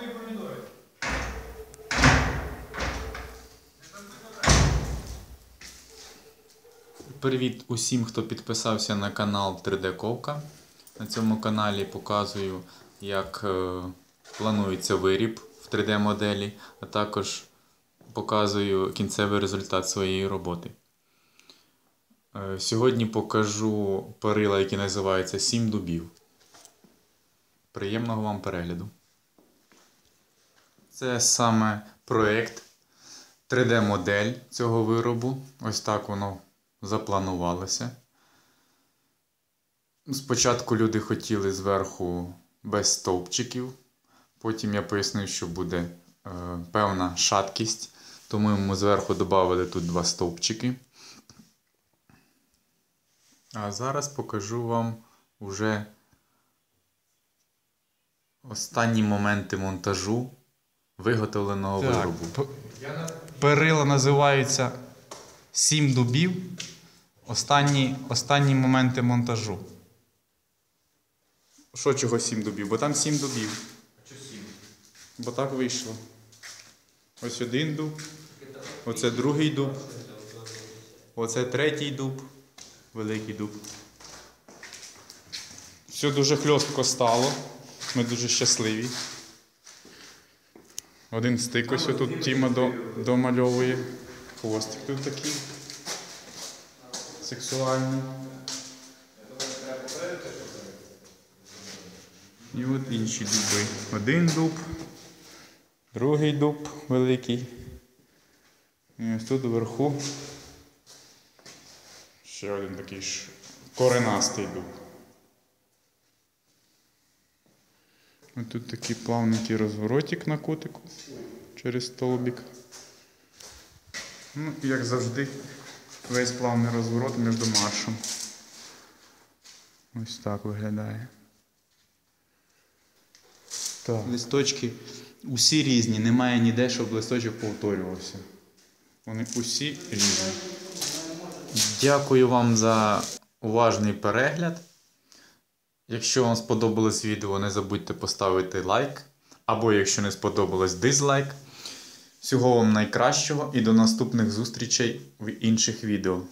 твої помідори. Привіт усім, хто підписався на канал 3D Ковка. На цьому каналі показую, як е, планується виріб в 3D-моделі, а також показую кінцевий результат своєї роботи. Е, Сьогодні покажу перила, які називаються 7 дубів. Приємного вам перегляду. Це саме проєкт 3D-модель цього виробу. Ось так воно запланувалося. Спочатку люди хотіли зверху без стовпчиків, потім я пояснив, що буде е, певна шаткість, тому ми зверху додали тут два стовпчики. А зараз покажу вам уже останні моменти монтажу виготовленого Так, виробу. перила називаються сім дубів. Останні, останні моменти монтажу. Що чого сім дубів? Бо там сім дубів. А чого сім? Бо так вийшло. Ось один дуб. Оце другий дуб. Оце третій дуб. Великий дуб. Все дуже хльостко стало. Ми дуже щасливі. Один стик ось тут Тіма до, домальовує. Хвостик тут такий. Сексуальний. І от інші дуби. Один дуб, другий дуб великий. І ось тут вверху ще один такий ж коренастий дуб. Ось тут такий плавненький розворотик на котику через столбик. Ну, і як завжди, весь плавний розворот між маршем. Ось так виглядає. Так. Листочки усі різні, немає ніде, щоб листочок повторювався. Вони усі різні. Дякую вам за уважний перегляд. Якщо вам сподобалось відео, не забудьте поставити лайк. Або якщо не сподобалось дизлайк. Всього вам найкращого і до наступних зустрічей в інших відео.